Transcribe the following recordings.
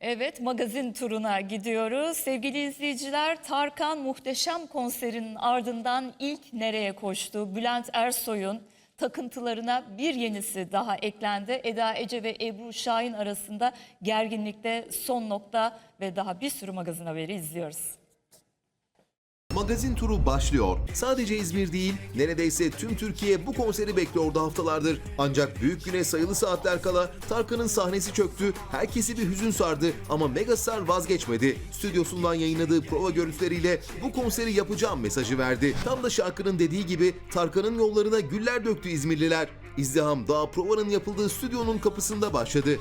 Evet, magazin turuna gidiyoruz. Sevgili izleyiciler, Tarkan muhteşem konserinin ardından ilk nereye koştu? Bülent Ersoy'un takıntılarına bir yenisi daha eklendi. Eda Ece ve Ebru Şahin arasında gerginlikte son nokta ve daha bir sürü magazin haberi izliyoruz. Magazin turu başlıyor. Sadece İzmir değil, neredeyse tüm Türkiye bu konseri bekliyordu haftalardır. Ancak büyük güne sayılı saatler kala Tarkan'ın sahnesi çöktü, herkesi bir hüzün sardı ama Megastar vazgeçmedi. Stüdyosundan yayınladığı prova görüntüleriyle bu konseri yapacağım mesajı verdi. Tam da şarkının dediği gibi Tarkan'ın yollarına güller döktü İzmirliler. İzdiham daha provanın yapıldığı stüdyonun kapısında başladı.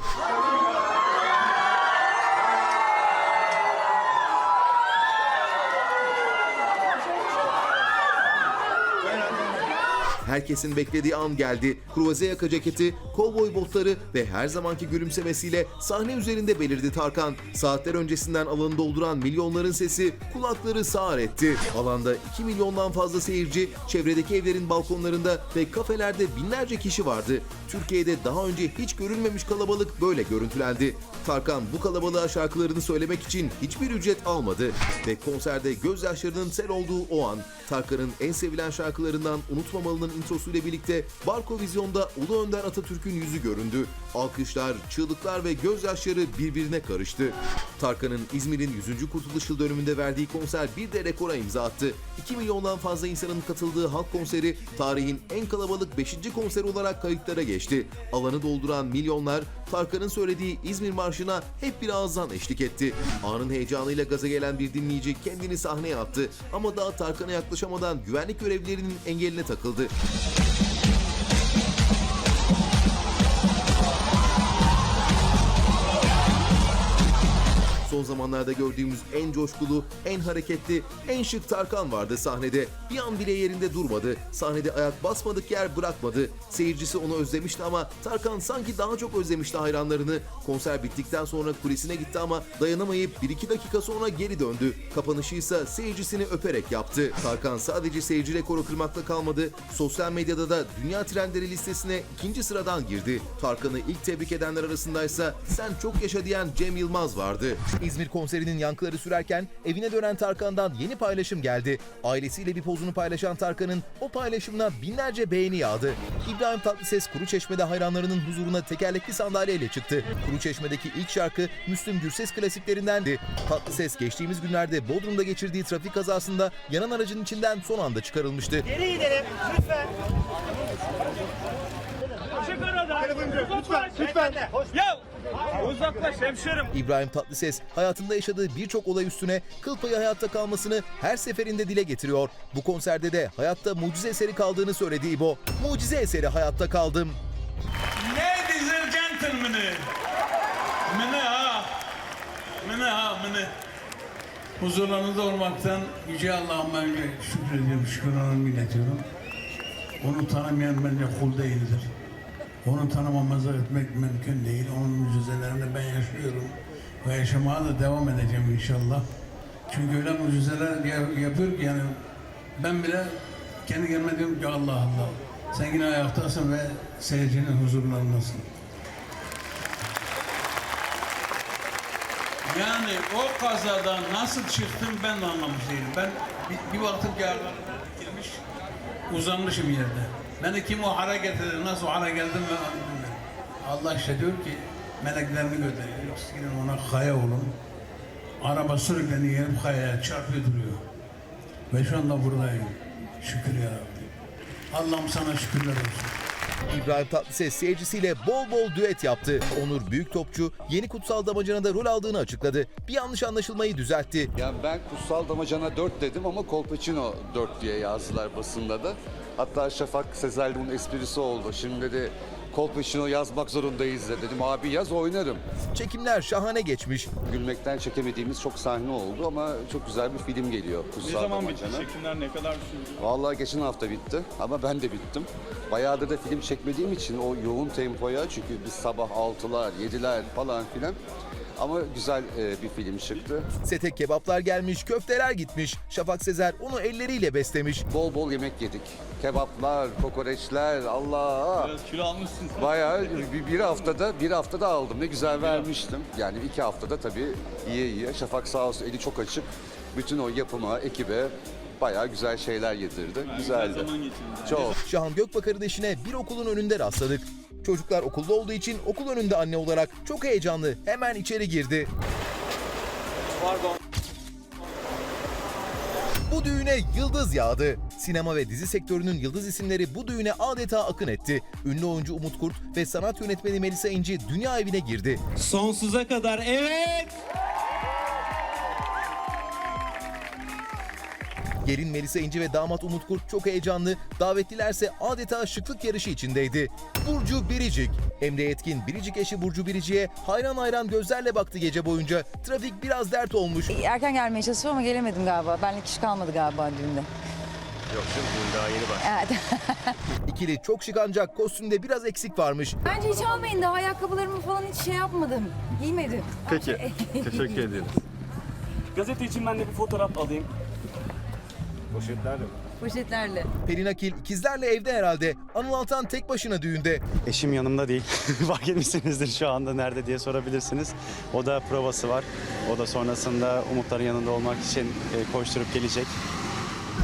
Herkesin beklediği an geldi. Kruvaze yaka ceketi, kovboy botları ve her zamanki gülümsemesiyle sahne üzerinde belirdi Tarkan. Saatler öncesinden alanı dolduran milyonların sesi kulakları sağır etti. Alanda 2 milyondan fazla seyirci, çevredeki evlerin balkonlarında ve kafelerde binlerce kişi vardı. Türkiye'de daha önce hiç görülmemiş kalabalık böyle görüntülendi. Tarkan bu kalabalığa şarkılarını söylemek için hiçbir ücret almadı. Ve konserde gözyaşlarının sel olduğu o an Tarkan'ın en sevilen şarkılarından Unutmamalının introsuyla birlikte Barko Vizyon'da Ulu Önder Atatürk'ün yüzü göründü. Alkışlar, çığlıklar ve gözyaşları birbirine karıştı. Tarkan'ın İzmir'in 100. Kurtuluş Yıl dönümünde verdiği konser bir de rekora imza attı. 2 milyondan fazla insanın katıldığı halk konseri tarihin en kalabalık 5. konseri olarak kayıtlara geçti. Alanı dolduran milyonlar Tarkan'ın söylediği İzmir Marşı'na hep bir ağızdan eşlik etti. Anın heyecanıyla gaza gelen bir dinleyici kendini sahneye attı ama daha Tarkan'a yaklaşamadan güvenlik görevlilerinin engeline takıldı. Son zamanlarda gördüğümüz en coşkulu, en hareketli, en şık Tarkan vardı sahnede. Bir an bile yerinde durmadı. Sahnede ayak basmadık yer bırakmadı. Seyircisi onu özlemişti ama Tarkan sanki daha çok özlemişti hayranlarını. Konser bittikten sonra kulisine gitti ama dayanamayıp 1-2 dakika sonra geri döndü. Kapanışı ise seyircisini öperek yaptı. Tarkan sadece seyirci rekoru kırmakla kalmadı. Sosyal medyada da dünya trendleri listesine ikinci sıradan girdi. Tarkan'ı ilk tebrik edenler arasındaysa sen çok yaşa diyen Cem Yılmaz vardı. İzmir konserinin yankıları sürerken evine dönen Tarkan'dan yeni paylaşım geldi. Ailesiyle bir pozunu paylaşan Tarkan'ın o paylaşımına binlerce beğeni yağdı. İbrahim Tatlıses Kuruçeşme'de hayranlarının huzuruna tekerlekli sandalyeyle çıktı. Kuruçeşme'deki ilk şarkı Müslüm Gürses klasiklerindendi. Tatlıses geçtiğimiz günlerde Bodrum'da geçirdiği trafik kazasında yanan aracın içinden son anda çıkarılmıştı. Geri gidelim lütfen. Lütfen, lütfen. Ya uzaklaş hemşerim. İbrahim Tatlıses hayatında yaşadığı birçok olay üstüne kıl payı hayatta kalmasını her seferinde dile getiriyor. Bu konserde de hayatta mucize eseri kaldığını söyledi İbo. Mucize eseri hayatta kaldım. Ladies and gentlemen. Mene ha. Mene ha mene. Huzurlarınızda olmaktan Yüce Allah'ıma şükrediyorum, şükranlarımı iletiyorum. Onu tanımayan bence kul değildir. Onu tanımamazı etmek mümkün değil. Onun mucizelerini ben yaşıyorum. Ve yaşamaya da devam edeceğim inşallah. Çünkü öyle mucizeler ya- yapıyor ki yani ben bile kendi kendime diyorum ki Allah Allah. Sen yine ayaktasın ve seyircinin huzurlarındasın. Yani o kazadan nasıl çıktım ben de anlamış değilim. Ben bir, bir baktım ki girmiş, uzanmışım yerde. Beni kim o hale getirdi, nasıl o hale geldim ben bilmiyorum. Allah işte diyor ki meleklerini gönderiyor. Siz gidin ona kaya olun. Araba sürükleni gelip kayaya çarpıyor duruyor. Ve şu anda buradayım. Şükür ya Rabbi. Allah'ım sana şükürler olsun. İbrahim Tatlıses seyircisiyle bol bol düet yaptı. Onur Büyük Topçu yeni kutsal damacanada rol aldığını açıkladı. Bir yanlış anlaşılmayı düzeltti. Ya ben Kutsal Damacana 4 dedim ama Colpacino 4 diye yazdılar basında da. Hatta Şafak Sezer bunun esprisi oldu. Şimdi de Colpacino yazmak zorundayız de dedim. Abi yaz oynarım. Çekimler şahane geçmiş. Gülmekten çekemediğimiz çok sahne oldu ama çok güzel bir film geliyor. Kutsal Ne zaman bitti Damacana. çekimler ne kadar sürdü? Vallahi geçen hafta bitti ama ben de bittim. Bayağıdır da film çekmediğim için o yoğun tempoya çünkü biz sabah 6'lar 7'ler falan filan Ama güzel e, bir film çıktı. Sete kebaplar gelmiş, köfteler gitmiş. Şafak Sezer onu elleriyle beslemiş. Bol bol yemek yedik. Kebaplar, kokoreçler, Allah. Biraz kilo almışsın. Bayağı bir, bir haftada bir haftada aldım. Ne güzel vermiştim. Yani iki haftada tabii yiye yiye. Şafak sağ olsun eli çok açık. Bütün o yapıma, ekibe bayağı güzel şeyler yedirdi. Güzeldi. zaman geçirdi. Çok. Şahan Gökbakar'ın eşine bir okulun önünde rastladık. Çocuklar okulda olduğu için okul önünde anne olarak çok heyecanlı hemen içeri girdi. Bu düğüne yıldız yağdı. Sinema ve dizi sektörünün yıldız isimleri bu düğüne adeta akın etti. Ünlü oyuncu Umut Kurt ve sanat yönetmeni Melisa İnci dünya evine girdi. Sonsuza kadar evet. Gelin Melisa İnci ve damat Umut Kurt çok heyecanlı, davetlilerse adeta şıklık yarışı içindeydi. Burcu Biricik. Emre Yetkin Biricik eşi Burcu Biricik'e hayran hayran gözlerle baktı gece boyunca. Trafik biraz dert olmuş. Erken gelmeye çalışıyorum ama gelemedim galiba. Benlik iş kalmadı galiba düğünde. Yok canım daha yeni bak. Evet. İkili çok şık ancak kostümde biraz eksik varmış. Bence hiç almayın daha ayakkabılarımı falan hiç şey yapmadım. Giymedim. Peki. Teşekkür ederiz. Gazete için ben de bir fotoğraf alayım. Poşetlerle mi? Poşetlerle. Pelin Akil ikizlerle evde herhalde. Anıl Altan tek başına düğünde. Eşim yanımda değil. Fark etmişsinizdir şu anda nerede diye sorabilirsiniz. O da provası var. O da sonrasında Umutların yanında olmak için e, koşturup gelecek.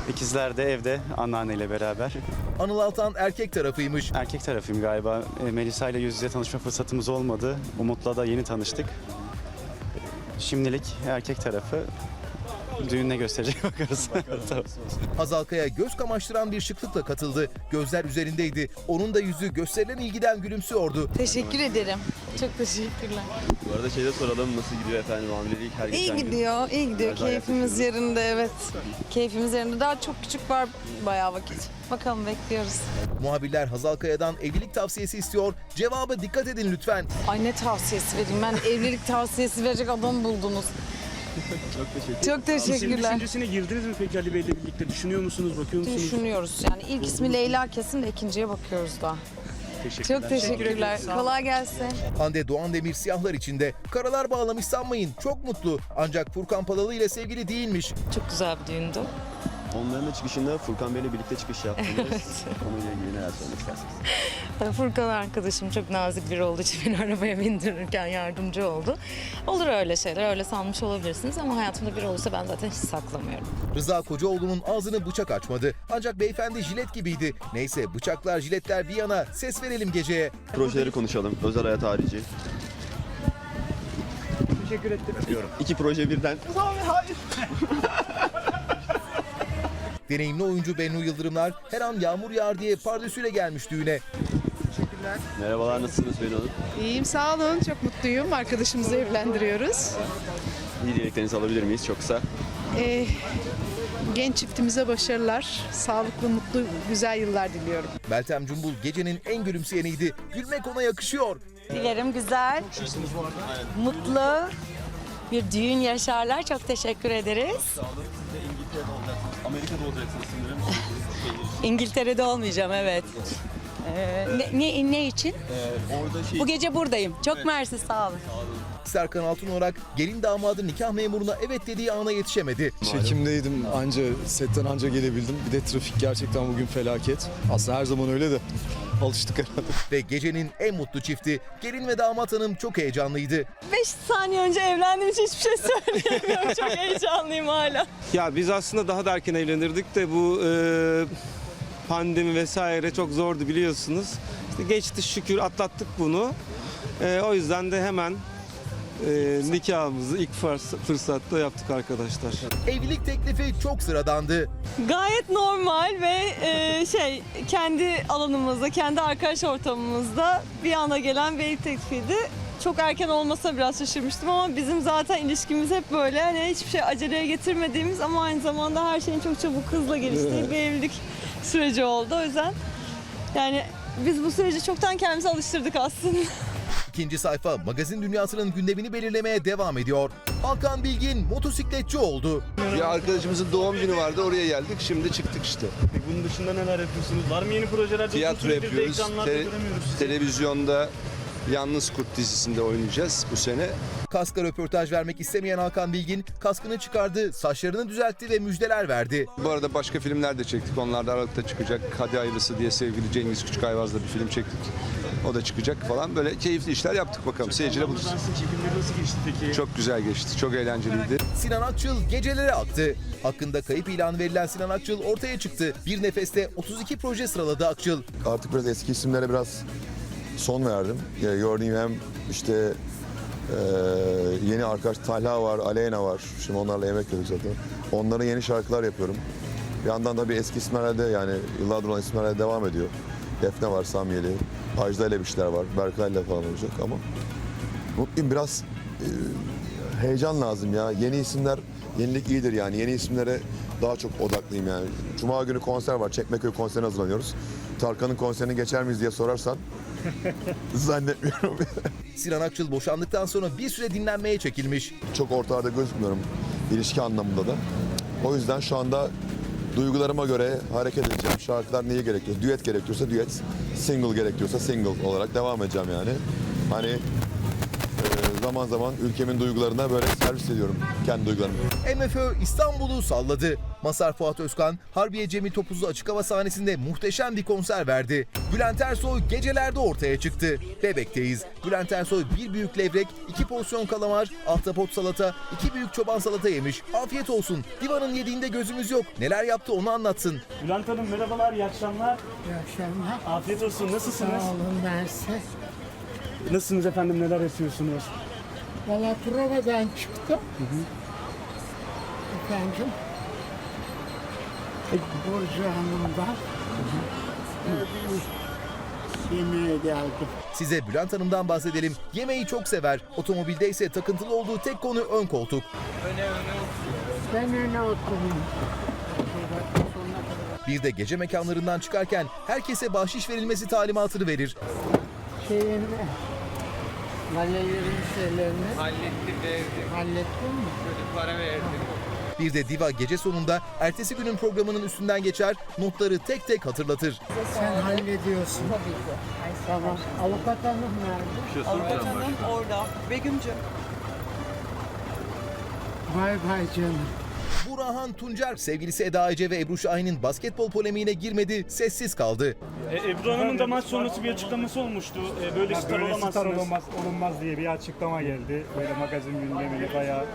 İkizler de evde anneanneyle beraber. Anıl Altan erkek tarafıymış. Erkek tarafıyım galiba. E, Melisa ile yüz yüze tanışma fırsatımız olmadı. Umut'la da yeni tanıştık. Şimdilik erkek tarafı. Düğününe gösterecek bakarız. Kaya göz kamaştıran bir şıklıkla katıldı. Gözler üzerindeydi. Onun da yüzü gösterilen ilgiden gülümsüyordu. Teşekkür ederim. Çok teşekkürler. Bu arada şeyde soralım nasıl gidiyor efendim hamilelik her İyi geçen gün. gidiyor, iyi gidiyor. Biraz Keyfimiz yerinde evet. Keyfimiz yerinde. Daha çok küçük var bayağı vakit. Bakalım bekliyoruz. Muhabirler Hazal Kaya'dan evlilik tavsiyesi istiyor. Cevabı dikkat edin lütfen. Ay ne tavsiyesi vereyim ben evlilik tavsiyesi verecek adam buldunuz. Çok teşekkür Çok Sizin teşekkürler. düşüncesine girdiniz mi peki Ali Bey'le birlikte? Düşünüyor musunuz, bakıyor musunuz? Düşünüyoruz yani ilk ismi Leyla kesin de ikinciye bakıyoruz daha. Teşekkürler. Çok teşekkürler. Kolay gelsin. Hande Doğan Demir siyahlar içinde. Karalar bağlamış sanmayın. Çok mutlu. Ancak Furkan Palalı ile sevgili değilmiş. Çok güzel bir düğündü. Onların da çıkışında Furkan Bey'le birlikte çıkış yaptınız. Onunla ilgili neler söylemek istersiniz? Furkan arkadaşım çok nazik biri olduğu için beni arabaya bindirirken yardımcı oldu. Olur öyle şeyler, öyle sanmış olabilirsiniz ama hayatımda biri olursa ben zaten hiç saklamıyorum. Rıza Kocaoğlu'nun ağzını bıçak açmadı. Ancak beyefendi jilet gibiydi. Neyse bıçaklar jiletler bir yana ses verelim geceye. Projeleri konuşalım. Özel hayat harici. Teşekkür ettim. İki proje birden. Deneyimli oyuncu Bennu Yıldırımlar her an yağmur yağar diye pardesüyle gelmiş düğüne. Merhabalar nasılsınız Beni Hanım? İyiyim sağ olun. Çok mutluyum. Arkadaşımızı evlendiriyoruz. İyi dileklerinizi alabilir miyiz? Çok kısa. Ee, genç çiftimize başarılar. Sağlıklı, mutlu, güzel yıllar diliyorum. Meltem Cumbul gecenin en gülümseyeniydi. Gülmek ona yakışıyor. Dilerim güzel, mutlu bir düğün yaşarlar. Çok teşekkür ederiz. Amerika'da olacaksınız sanırım. İngiltere'de olmayacağım evet. Ee, ne, ne, ne için? Orada şey... Bu gece buradayım. Çok mersi sağ olun. Serkan Altun olarak gelin damadı nikah memuruna evet dediği ana yetişemedi. Çekimdeydim anca setten anca gelebildim. Bir de trafik gerçekten bugün felaket. Aslında her zaman öyle de alıştık herhalde. Ve gecenin en mutlu çifti gelin ve damat hanım çok heyecanlıydı. 5 saniye önce evlendiğim için hiçbir şey söyleyemiyorum. Çok heyecanlıyım hala. Ya biz aslında daha da erken evlenirdik de bu e, pandemi vesaire çok zordu biliyorsunuz. İşte geçti şükür atlattık bunu. E, o yüzden de hemen e, nikahımızı ilk fırs- fırsatta yaptık arkadaşlar. Evlilik teklifi çok sıradandı. Gayet normal ve e, şey kendi alanımızda, kendi arkadaş ortamımızda bir anda gelen bir evlilik teklifiydi. Çok erken olmasa biraz şaşırmıştım ama bizim zaten ilişkimiz hep böyle hani hiçbir şey aceleye getirmediğimiz ama aynı zamanda her şeyin çok çabuk hızla geliştiği bir evlilik süreci oldu. O yüzden yani biz bu süreci çoktan kendimize alıştırdık aslında. İkinci sayfa magazin dünyasının gündemini belirlemeye devam ediyor. Hakan Bilgin motosikletçi oldu. Bir arkadaşımızın doğum günü vardı oraya geldik. Şimdi çıktık işte. Peki bunun dışında neler yapıyorsunuz? Var mı yeni projeler? Tiyatro yapıyoruz. Te- televizyonda Yalnız Kurt dizisinde oynayacağız bu sene. Kaska röportaj vermek istemeyen Hakan Bilgin kaskını çıkardı, saçlarını düzeltti ve müjdeler verdi. Bu arada başka filmler de çektik. Onlar da Aralık'ta çıkacak. Hadi hayırlısı diye sevgili Cengiz Küçükayvaz'la bir film çektik. O da çıkacak falan. Böyle keyifli işler yaptık bakalım. Seyirciyle buluşsun. çekimleri nasıl geçti peki? Çok güzel geçti. Çok eğlenceliydi. Sinan Akçıl gecelere aktı. Hakkında kayıp ilanı verilen Sinan Akçıl ortaya çıktı. Bir nefeste 32 proje sıraladı Akçıl. Artık biraz eski isimlere biraz son verdim. Ya Gördüğüm hem işte eee, yeni arkadaş Talha var, Aleyna var. Şimdi onlarla yemek yedik zaten. Onların yeni şarkılar yapıyorum. Bir yandan da bir eski isimlerle de yani yıllardır olan isimlerle devam ediyor. Defne var, Samyeli, Ajda ile bir şeyler var. Berkay ile falan olacak ama mutluyum biraz eee, heyecan lazım ya. Yeni isimler, yenilik iyidir yani. Yeni isimlere daha çok odaklıyım yani. Cuma günü konser var. Çekmeköy konserine hazırlanıyoruz. Tarkan'ın konserini geçer miyiz diye sorarsan zannetmiyorum. Sinan Akçıl boşandıktan sonra bir süre dinlenmeye çekilmiş. çok ortalarda gözükmüyorum ilişki anlamında da. O yüzden şu anda duygularıma göre hareket edeceğim. Şarkılar neyi gerekiyor? Düet gerekiyorsa düet, single gerekiyorsa single olarak devam edeceğim yani. Hani e, zaman zaman ülkemin duygularına böyle servis ediyorum kendi duygularımı. MFÖ İstanbul'u salladı. Masar Fuat Özkan, Harbiye Cemil Topuzlu Açık Hava sahnesinde muhteşem bir konser verdi. Bülent Ersoy gecelerde ortaya çıktı. Bebekteyiz. Bülent Ersoy bir büyük levrek, iki porsiyon kalamar, ahtapot salata, iki büyük çoban salata yemiş. Afiyet olsun. Divanın yediğinde gözümüz yok. Neler yaptı onu anlatsın. Bülent Hanım merhabalar, iyi akşamlar. İyi akşamlar. Afiyet olsun, nasılsınız? Sağ olun ben size. Nasılsınız efendim, neler yapıyorsunuz? Valla provadan çıktım. Efendim. Burcu Hanım'dan. Bir yemeğe geldim. Size Bülent Hanım'dan bahsedelim. Yemeği çok sever. Otomobilde ise takıntılı olduğu tek konu ön koltuk. Ben öne oturayım. Bir de gece mekanlarından çıkarken herkese bahşiş verilmesi talimatını verir. Şeyin Valelerin şeylerini. Hallettim verdim. Hallettin mi? Bir de Diva gece sonunda ertesi günün programının üstünden geçer, notları tek tek hatırlatır. Sen hallediyorsun. Tabii ki. Tamam. Avukat hanım nerede? Avukat hanım orada. Begüm'cüm. Bay bay canım. Burhan Tuncer sevgilisi Eda Ece ve Ebru Şahin'in basketbol polemiğine girmedi, sessiz kaldı. E, Ebru Hanım'ın da maç sonrası bir açıklaması olmuştu. E, böyle star Böyle olamazsınız. star olmaz, olunmaz diye bir açıklama geldi. Böyle magazin gündemini bayağı.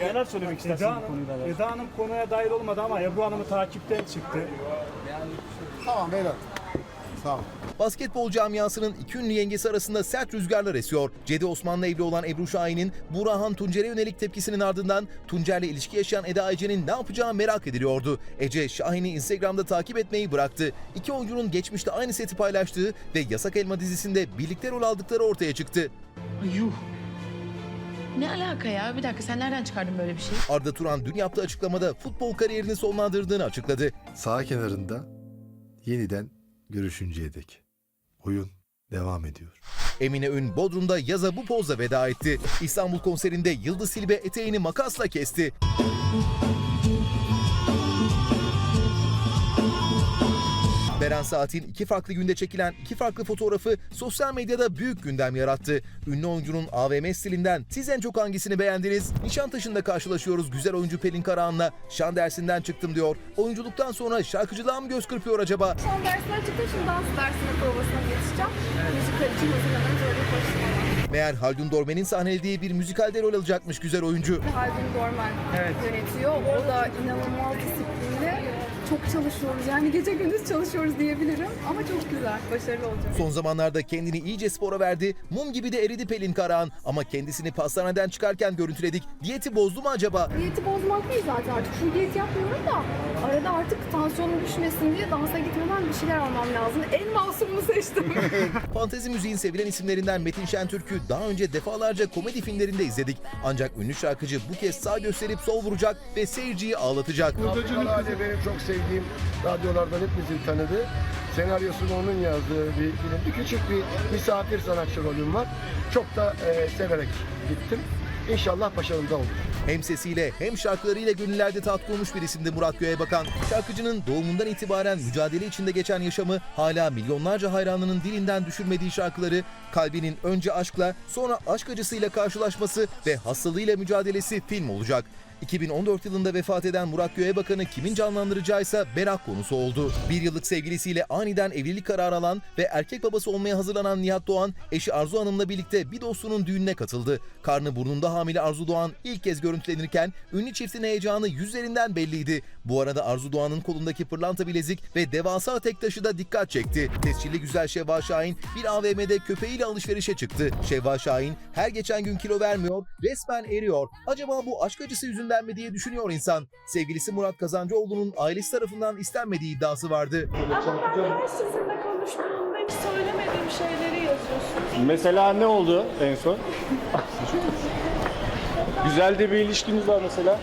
Neler söylemek istersiniz Eda, bu konuyla alakalı? Eda Hanım konuya dahil olmadı ama Ebru Hanım'ı takipten çıktı. Basketbol camiasının iki ünlü yengesi arasında sert rüzgarlar esiyor. Cedi Osman'la evli olan Ebru Şahin'in Burhan Tuncer'e yönelik tepkisinin ardından Tuncer'le ilişki yaşayan Eda Ece'nin ne yapacağı merak ediliyordu. Ece Şahin'i Instagram'da takip etmeyi bıraktı. İki oyuncunun geçmişte aynı seti paylaştığı ve Yasak Elma dizisinde birlikte rol aldıkları ortaya çıktı. Yuh. Ne alaka ya? Bir dakika sen nereden çıkardın böyle bir şey? Arda Turan dün yaptığı açıklamada futbol kariyerini sonlandırdığını açıkladı. Sağ kenarında yeniden görüşünceye dek oyun devam ediyor. Emine Ün Bodrum'da yaza bu pozla veda etti. İstanbul konserinde Yıldız Silbe eteğini makasla kesti. Beren Saat'in iki farklı günde çekilen iki farklı fotoğrafı sosyal medyada büyük gündem yarattı. Ünlü oyuncunun AVM stilinden siz en çok hangisini beğendiniz? Nişantaşı'nda karşılaşıyoruz güzel oyuncu Pelin Karahan'la. Şan dersinden çıktım diyor. Oyunculuktan sonra şarkıcılığa mı göz kırpıyor acaba? Son dersinden çıktım şimdi dans dersine provasına geçeceğim. Müzik için hazırlanınca öyle koştum. Meğer Haldun Dormen'in sahnelediği bir müzikalde rol alacakmış güzel oyuncu. Haldun Dorman yönetiyor. O da inanılmaz disiplinli. Çok çalışıyoruz. Yani gece gündüz çalışıyoruz diyebilirim. Ama çok güzel. Başarılı olacak. Son zamanlarda kendini iyice spora verdi. Mum gibi de eridi Pelin Karahan. Ama kendisini pastaneden çıkarken görüntüledik. Diyeti bozdu mu acaba? Diyeti bozmak değil zaten artık. Şu diyet yapmıyorum da arada artık tansiyonum düşmesin diye dansa gitmeden bir şeyler almam lazım. En masumunu seçtim. Fantezi müziğin sevilen isimlerinden Metin Şentürk'ü daha önce defalarca komedi filmlerinde izledik. Ancak ünlü şarkıcı bu kez sağ gösterip sol vuracak ve seyirciyi ağlatacak. Ali benim çok sevdiğim radyolardan hepimizin tanıdığı. Senaryosunu onun yazdığı bir film. Bir küçük bir misafir sanatçı rolüm var. Çok da e, severek gittim. İnşallah başarılı olur. Hem sesiyle hem şarkılarıyla gönüllerde tat bulmuş bir isimdi Murat Göğebakan. Şarkıcının doğumundan itibaren mücadele içinde geçen yaşamı hala milyonlarca hayranının dilinden düşürmediği şarkıları, kalbinin önce aşkla sonra aşk acısıyla karşılaşması ve hastalığıyla mücadelesi film olacak. 2014 yılında vefat eden Murat Göğebakan'ı kimin canlandıracağıysa merak konusu oldu. Bir yıllık sevgilisiyle aniden evlilik kararı alan ve erkek babası olmaya hazırlanan Nihat Doğan, eşi Arzu Hanım'la birlikte bir dostunun düğününe katıldı. Karnı burnunda hamile Arzu Doğan ilk kez görüntülenirken ünlü çiftin heyecanı yüzlerinden belliydi. Bu arada Arzu Doğan'ın kolundaki pırlanta bilezik ve devasa tek taşı da dikkat çekti. Tescilli güzel Şevva Şahin bir AVM'de köpeğiyle alışverişe çıktı. Şevva Şahin her geçen gün kilo vermiyor, resmen eriyor. Acaba bu aşk acısı yüzünden mi diye düşünüyor insan. Sevgilisi Murat Kazancıoğlu'nun ailesi tarafından istenmediği iddiası vardı. Her sizinle konuştuğumda hiç söylemediğim şeyleri yazıyorsunuz. Mesela ne oldu en son? Güzel de bir ilişkiniz var mesela.